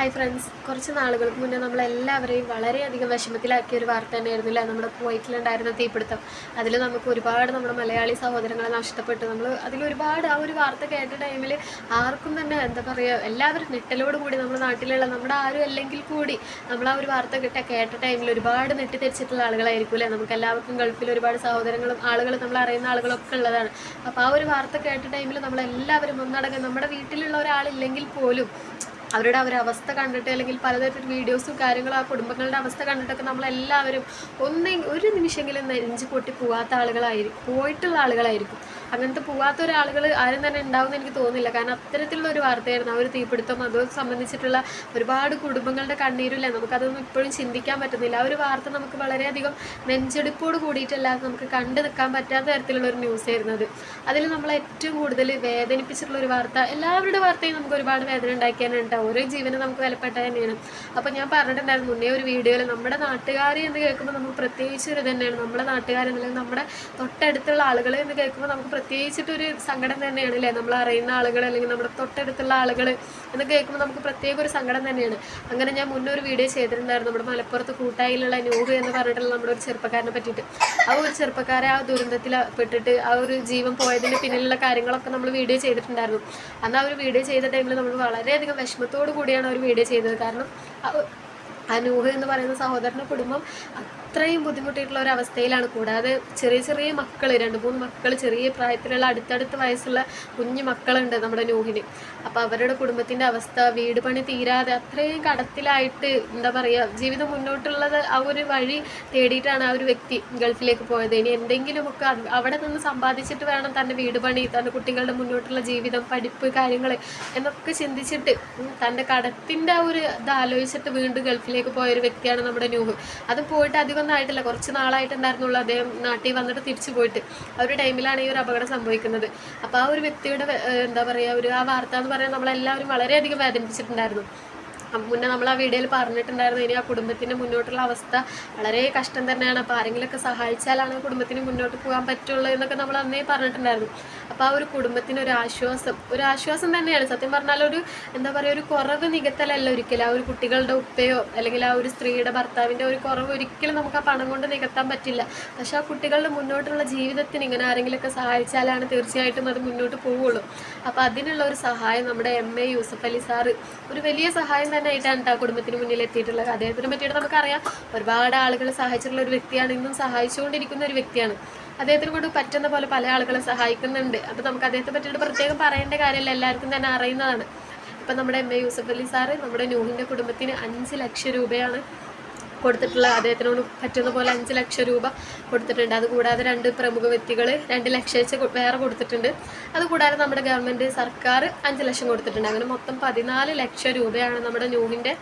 Hi friends കുറച്ച് നാളുകൾക്ക് മുന്നേ നമ്മളെല്ലാവരെയും വളരെയധികം വിഷമത്തിലാക്കിയ ഒരു വാർത്ത തന്നെയായിരുന്നില്ല നമ്മുടെ കുവൈറ്റിലുണ്ടായിരുന്ന തീപിടുത്തം. അതിൽ നമുക്ക് ഒരുപാട് നമ്മുടെ മലയാളി സഹോദരങ്ങളെ നഷ്ടപ്പെട്ടു. നമ്മൾ അതിലൊരുപാട് ആ ഒരു വാർത്ത കേട്ട ടൈമിൽ ആർക്കും തന്നെ എന്താ പറയുക എല്ലാവരും നെട്ടലോട് കൂടി നമ്മുടെ നാട്ടിലുള്ള നമ്മുടെ ആരും അല്ലെങ്കിൽ കൂടി നമ്മൾ ആ ഒരു വാർത്ത കിട്ട കേട്ട ടൈമിൽ ഒരുപാട് നെട്ടിത്തെരിച്ചിട്ടുള്ള ആളുകളായിരിക്കും അല്ലേ? നമുക്ക് എല്ലാവർക്കും ഗൾഫിൽ ഒരുപാട് സഹോദരങ്ങളും ആളുകൾ നമ്മൾ അറിയുന്ന ആളുകളൊക്കെ ഉള്ളതാണ്. അപ്പോൾ ആ ഒരു വാർത്ത കേട്ട ടൈമിൽ നമ്മളെല്ലാവരും ഒന്നടങ്കം നമ്മുടെ വീട്ടിലുള്ള ഒരാളില്ലെങ്കിൽ പോലും അവരുടെ അവരവസ്ഥ കണ്ടിട്ട് അല്ലെങ്കിൽ പലതരത്തിൽ വീഡിയോസും കാര്യങ്ങളും ആ കുടുംബങ്ങളുടെ അവസ്ഥ കണ്ടിട്ടൊക്കെ നമ്മളെല്ലാവരും ഒന്നെ ഒരു നിമിഷമെങ്കിലും നെഞ്ച് പൊട്ടി പോകാത്ത ആളുകളായിരിക്കും പോയിട്ടുള്ള ആളുകളായിരിക്കും. അങ്ങനത്തെ പോവാത്ത ഒരാളുകൾ ആരും തന്നെ ഉണ്ടാവുമെന്ന് എനിക്ക് തോന്നുന്നില്ല. കാരണം അത്തരത്തിലുള്ള ഒരു വാർത്തയായിരുന്നു. ആ ഒരു തീപിടുത്തം അത് സംബന്ധിച്ചിട്ടുള്ള ഒരുപാട് കുടുംബങ്ങളുടെ കണ്ണീരില്ല? നമുക്കതൊന്നും ഇപ്പോഴും ചിന്തിക്കാൻ പറ്റുന്നില്ല. ആ ഒരു വാർത്ത നമുക്ക് വളരെയധികം നെഞ്ചെടുപ്പോട് കൂടിയിട്ടല്ലാതെ നമുക്ക് കണ്ടു നിൽക്കാൻ പറ്റാത്ത തരത്തിലുള്ള ഒരു ന്യൂസ് ആയിരുന്നു അത്. അതിൽ നമ്മളെ ഏറ്റവും കൂടുതൽ വേദനിപ്പിച്ചിട്ടുള്ള ഒരു വാർത്ത എല്ലാവരുടെ വാർത്തയും നമുക്ക് ഒരുപാട് വേദന ഉണ്ടാക്കിയാനുണ്ട് ഓരോ ജീവനും നമുക്ക് വിലപ്പെട്ട തന്നെയാണ്. അപ്പോൾ ഞാൻ പറഞ്ഞിട്ടുണ്ടായിരുന്നു മുന്നേ ഒരു വീഡിയോയിൽ നമ്മുടെ നാട്ടുകാർ എന്ന് കേൾക്കുമ്പോൾ നമുക്ക് പ്രത്യേകിച്ച് ഒരു തന്നെയാണ് നമ്മുടെ നാട്ടുകാരെന്നല്ലെങ്കിൽ നമ്മുടെ തൊട്ടടുത്തുള്ള ആളുകൾ എന്ന് കേൾക്കുമ്പോൾ നമുക്ക് പ്രത്യേകിച്ചിട്ടൊരു സങ്കടം തന്നെയാണ് അല്ലേ? നമ്മൾ അറിയുന്ന ആളുകൾ അല്ലെങ്കിൽ നമ്മുടെ തൊട്ടടുത്തുള്ള ആളുകൾ എന്ന് കേൾക്കുമ്പോൾ നമുക്ക് പ്രത്യേക ഒരു സങ്കടം തന്നെയാണ്. അങ്ങനെ ഞാൻ മുന്നേ ഒരു വീഡിയോ ചെയ്തിട്ടുണ്ടായിരുന്നു നമ്മുടെ മലപ്പുറത്ത് കൂട്ടായിലുള്ള നൂഹ് എന്ന് പറഞ്ഞിട്ടുള്ള നമ്മുടെ ഒരു ചെറുപ്പക്കാരനെ പറ്റിയിട്ട്. ആ ഒരു ചെറുപ്പക്കാരെ ആ ദുരന്തത്തിൽ പെട്ടിട്ട് ആ ഒരു ജീവൻ പോയതിന്റെ പിന്നിലുള്ള കാര്യങ്ങളൊക്കെ നമ്മൾ വീഡിയോ ചെയ്തിട്ടുണ്ടായിരുന്നു. അന്ന് ആ ഒരു വീഡിയോ ചെയ്ത ടൈമിൽ നമ്മൾ വളരെയധികം വിഷമത്തോടു കൂടിയാണ് ഒരു വീഡിയോ ചെയ്തത്. കാരണം ആ- ആ നൂഹ് എന്ന് പറയുന്ന സഹോദരന്റെ കുടുംബം അത്രയും ബുദ്ധിമുട്ടിയിട്ടുള്ള ഒരു അവസ്ഥയിലാണ്. കൂടാതെ ചെറിയ ചെറിയ മക്കൾ രണ്ട് മൂന്ന് മക്കൾ ചെറിയ പ്രായത്തിലുള്ള അടുത്തടുത്ത വയസ്സുള്ള കുഞ്ഞു മക്കളുണ്ട് നമ്മുടെ നൂഹിന്. അപ്പോൾ അവരുടെ കുടുംബത്തിന്റെ അവസ്ഥ വീട് പണി തീരാതെ അത്രയും കടത്തിലായിട്ട് എന്താ പറയുക ജീവിതം മുന്നോട്ടുള്ളത് ആ ഒരു വഴി തേടിയിട്ടാണ് ആ ഒരു വ്യക്തി ഗൾഫിലേക്ക് പോയത്. ഇനി എന്തെങ്കിലുമൊക്കെ അവിടെ നിന്ന് സമ്പാദിച്ചിട്ട് വേണം തന്റെ വീട് പണി തന്റെ കുട്ടികളുടെ മുന്നോട്ടുള്ള ജീവിതം പഠിപ്പ് കാര്യങ്ങൾ എന്നൊക്കെ ചിന്തിച്ചിട്ട് തന്റെ കടത്തിന്റെ ആ ഒരു ഇത് ആലോചിച്ചിട്ട് വീണ്ടും ഗൾഫിലേക്ക് പോയ ഒരു വ്യക്തിയാണ് നമ്മുടെ ന്യൂഹു അത് പോയിട്ട് അധികം ഒന്നും ആയിട്ടില്ല. കുറച്ച് നാളായിട്ടുണ്ടായിരുന്നുള്ളൂ അദ്ദേഹം നാട്ടിൽ വന്നിട്ട് തിരിച്ചു പോയിട്ട്. ആ ഒരു ടൈമിലാണ് ഈ ഒരു അപകടം സംഭവിക്കുന്നത്. അപ്പോൾ ആ ഒരു വ്യക്തിയുടെ എന്താ പറയുക ഒരു ആ വാർത്ത എന്ന് പറയാൻ നമ്മളെല്ലാവരും വളരെയധികം വേദനിപ്പിച്ചിട്ടുണ്ടായിരുന്നു. മുന്നേ നമ്മൾ ആ വീഡിയോയിൽ പറഞ്ഞിട്ടുണ്ടായിരുന്നു ഇനി ആ കുടുംബത്തിന്റെ മുന്നോട്ടുള്ള അവസ്ഥ വളരെ കഷ്ടം തന്നെയാണ്. അപ്പോൾ ആരെങ്കിലുമൊക്കെ സഹായിച്ചാലാണ് കുടുംബത്തിന് മുന്നോട്ട് പോകാൻ പറ്റുള്ളൂ എന്നൊക്കെ നമ്മൾ അന്നേ പറഞ്ഞിട്ടുണ്ടായിരുന്നു. അപ്പോൾ ആ ഒരു കുടുംബത്തിന് ഒരു ആശ്വാസം ഒരു ആശ്വാസം തന്നെയാണ്. സത്യം പറഞ്ഞാൽ ഒരു എന്താ പറയുക ഒരു കുറവ് നികത്തലല്ല ഒരിക്കലും. ആ ഒരു കുട്ടികളുടെ ഉപ്പയോ അല്ലെങ്കിൽ ആ ഒരു സ്ത്രീയുടെ ഭർത്താവിന്റെ ഒരു കുറവ് ഒരിക്കലും നമുക്ക് ആ പണം കൊണ്ട് നികത്താൻ പറ്റില്ല. പക്ഷെ ആ കുട്ടികളുടെ മുന്നോട്ടുള്ള ജീവിതത്തിന് ഇങ്ങനെ ആരെങ്കിലുമൊക്കെ സഹായിച്ചാലാണ് തീർച്ചയായിട്ടും അത് മുന്നോട്ട് പോവുള്ളൂ. അപ്പോൾ അതിനുള്ള ഒരു സഹായം നമ്മുടെ M A Yusuf Ali sir ഒരു വലിയ സഹായം ആയിട്ടാണ് കേട്ടോ കുടുംബത്തിന് മുന്നിൽ എത്തിയിട്ടുള്ളത്. അദ്ദേഹത്തിനെ പറ്റിയിട്ട് നമുക്കറിയാം ഒരുപാട് ആളുകളെ സഹായിച്ചിട്ടുള്ള ഒരു വ്യക്തിയാണ് ഇന്നും സഹായിച്ചുകൊണ്ടിരിക്കുന്ന ഒരു വ്യക്തിയാണ്. അദ്ദേഹത്തിനെ കൊണ്ട് പറ്റുന്ന പോലെ പല ആളുകളെ സഹായിക്കുന്നുണ്ട്. അപ്പോൾ നമുക്ക് അദ്ദേഹത്തെ പറ്റിയിട്ട് പ്രത്യേകം പറയേണ്ട കാര്യമല്ല. എല്ലാവർക്കും തന്നെ അറിയുന്നതാണ്. ഇപ്പം നമ്മുടെ M A Yusuf Ali sir നമ്മുടെ നൂഹിന്റെ കുടുംബത്തിന് അഞ്ച് ലക്ഷം രൂപയാണ് കൊടുത്തിട്ടുള്ള അദ്ദേഹത്തിനോട് പറ്റുന്ന പോലെ അഞ്ച് ലക്ഷം രൂപ കൊടുത്തിട്ടുണ്ട്. അതുകൂടാതെ രണ്ട് പ്രമുഖ വ്യക്തികൾ രണ്ട് ലക്ഷം വെച്ച് വേറെ കൊടുത്തിട്ടുണ്ട്. അതുകൂടാതെ നമ്മുടെ ഗവൺമെന്റ് സർക്കാർ അഞ്ച് ലക്ഷം കൊടുത്തിട്ടുണ്ട്. അങ്ങനെ മൊത്തം പതിനാല് ലക്ഷം രൂപയാണ് നമ്മുടെ ന്യൂവിന്റെ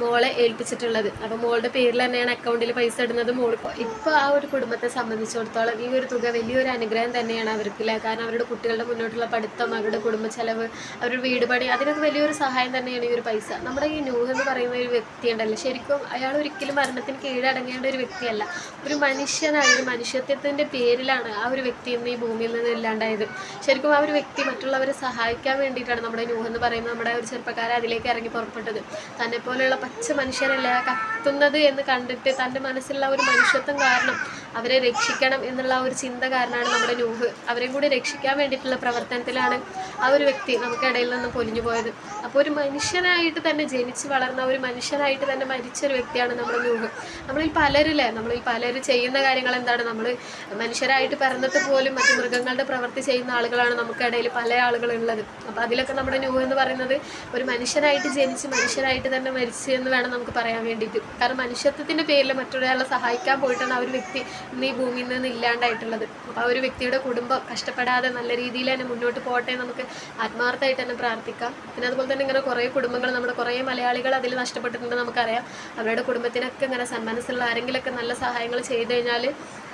മോളെ ഏൽപ്പിച്ചിട്ടുള്ളത്. അപ്പോൾ മോളുടെ പേരിൽ തന്നെയാണ് അക്കൗണ്ടിൽ പൈസ ഇടുന്നത്. മോൾ ഇപ്പോൾ ആ ഒരു കുടുംബത്തെ സംബന്ധിച്ചിടത്തോളം ഈ ഒരു തുക വലിയൊരു അനുഗ്രഹം തന്നെയാണ് അവർക്ക് അല്ലേ കാരണം അവരുടെ കുട്ടികളുടെ മുന്നോട്ടുള്ള പഠിത്തം അവരുടെ കുടുംബ ചെലവ് അവരുടെ വീട് പണി അതിനൊക്കെ വലിയൊരു സഹായം തന്നെയാണ് ഈ ഒരു പൈസ. നമ്മുടെ ഈ ന്യൂ എന്ന് പറയുന്ന ഒരു വ്യക്തിയുണ്ടല്ലോ ശരിക്കും അയാൾ ഒരിക്കലും മരണത്തിന് കീഴടങ്ങേണ്ട ഒരു വ്യക്തിയല്ല. ഒരു മനുഷ്യനായ ഒരു മനുഷ്യത്വത്തിന്റെ പേരിലാണ് ആ ഒരു വ്യക്തി ഇന്ന് ഈ ഭൂമിയിൽ നിന്ന് ഇല്ലാണ്ടായത്. ശരിക്കും ആ ഒരു വ്യക്തി മറ്റുള്ളവരെ സഹായിക്കാൻ വേണ്ടിയിട്ടാണ് നമ്മുടെ നൂഹ് എന്ന് പറയുന്നത്. നമ്മുടെ ഒരു ചെറുപ്പക്കാരെ അതിലേക്ക് ഇറങ്ങി പുറപ്പെട്ടത്. തന്നെ പോലെയുള്ള പച്ച മനുഷ്യരല്ല കത്തുന്നത് എന്ന് കണ്ടിട്ട് തന്റെ മനസ്സിലുള്ള ഒരു മനുഷ്യത്വം കാരണം അവരെ രക്ഷിക്കണം എന്നുള്ള ഒരു ചിന്ത കാരണമാണ് നമ്മുടെ നൂഹ്. അവരെയും കൂടി രക്ഷിക്കാൻ വേണ്ടിയിട്ടുള്ള പ്രവർത്തനത്തിലാണ് ആ ഒരു വ്യക്തി നമുക്കിടയിൽ നിന്ന് പൊലിഞ്ഞു പോയത്. അപ്പോൾ ഒരു മനുഷ്യനായിട്ട് തന്നെ ജനിച്ച് വളർന്ന ഒരു മനുഷ്യനായിട്ട് തന്നെ മരിച്ച ഒരു വ്യക്തിയാണ് നമ്മുടെ നൂഹ്. നമ്മളിൽ പലരില്ലേ നമ്മളിൽ പലരും ചെയ്യുന്ന കാര്യങ്ങൾ എന്താണ്? നമ്മൾ മനുഷ്യരായിട്ട് പിറന്നിട്ട് പോലും മറ്റു മൃഗങ്ങളുടെ പ്രവൃത്തി ചെയ്യുന്ന ആളുകളാണ് നമുക്കിടയിൽ പല ആളുകളുള്ളത്. അപ്പോൾ അതിലൊക്കെ നമ്മുടെ നൂഹ് എന്ന് പറയുന്നത് ഒരു മനുഷ്യനായിട്ട് ജനിച്ച് മനുഷ്യനായിട്ട് തന്നെ മരിച്ചു എന്ന് വേണം നമുക്ക് പറയാൻ വേണ്ടിയിട്ട്. കാരണം മനുഷ്യത്വത്തിന്റെ പേരിൽ മറ്റൊരാളെ സഹായിക്കാൻ പോയിട്ടാണ് ആ ഒരു വ്യക്തി ഇന്ന് ഈ ഭൂമിയിൽ നിന്ന് ഇല്ലാണ്ടായിട്ടുള്ളത്. അപ്പോൾ ആ ഒരു വ്യക്തിയുടെ കുടുംബം കഷ്ടപ്പെടാതെ നല്ല രീതിയിൽ തന്നെ മുന്നോട്ട് പോകട്ടെ നമുക്ക് ആത്മാർത്ഥമായിട്ട് തന്നെ പ്രാർത്ഥിക്കാം. പിന്നെ അതുപോലെ തന്നെ ഇങ്ങനെ കുറേ കുടുംബങ്ങൾ നമ്മുടെ കുറേ മലയാളികൾ അതിൽ നഷ്ടപ്പെട്ടിട്ടുണ്ട് നമുക്കറിയാം. അവരുടെ കുടുംബത്തിനൊക്കെ ഇങ്ങനെ സന്മനസ്സുള്ള ആരെങ്കിലുമൊക്കെ നല്ല സഹായങ്ങൾ ചെയ്തു കഴിഞ്ഞാൽ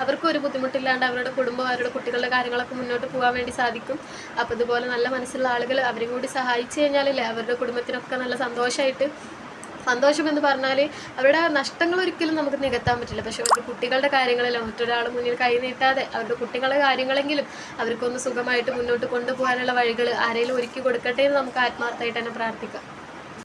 അവർക്കും ഒരു ബുദ്ധിമുട്ടില്ലാണ്ട് അവരുടെ കുടുംബം അവരുടെ കുട്ടികളുടെ കാര്യങ്ങളൊക്കെ മുന്നോട്ട് പോകാൻ വേണ്ടി സാധിക്കും. അപ്പോൾ ഇതുപോലെ നല്ല മനസ്സുള്ള ആളുകൾ അവരെയും കൂടി സഹായിച്ചു കഴിഞ്ഞാലല്ലേ അവരുടെ കുടുംബത്തിനൊക്കെ നല്ല സന്തോഷമായിട്ട് സന്തോഷം എന്ന് പറഞ്ഞാൽ അവരുടെ നഷ്ടങ്ങൾ ഒരിക്കലും നമുക്ക് നികത്താൻ പറ്റില്ല. പക്ഷെ അവരുടെ കുട്ടികളുടെ കാര്യങ്ങളിൽ മറ്റൊരാൾ മുന്നിൽ കൈ നീട്ടാതെ അവരുടെ കുട്ടികളുടെ കാര്യങ്ങളെങ്കിലും അവർക്കൊന്ന് സുഖമായിട്ട് മുന്നോട്ട് കൊണ്ടുപോകാനുള്ള വഴികൾ ആരെങ്കിലും ഒരുക്കി കൊടുക്കട്ടെ എന്ന് നമുക്ക് ആത്മാർത്ഥമായിട്ട് തന്നെ പ്രാർത്ഥിക്കാം.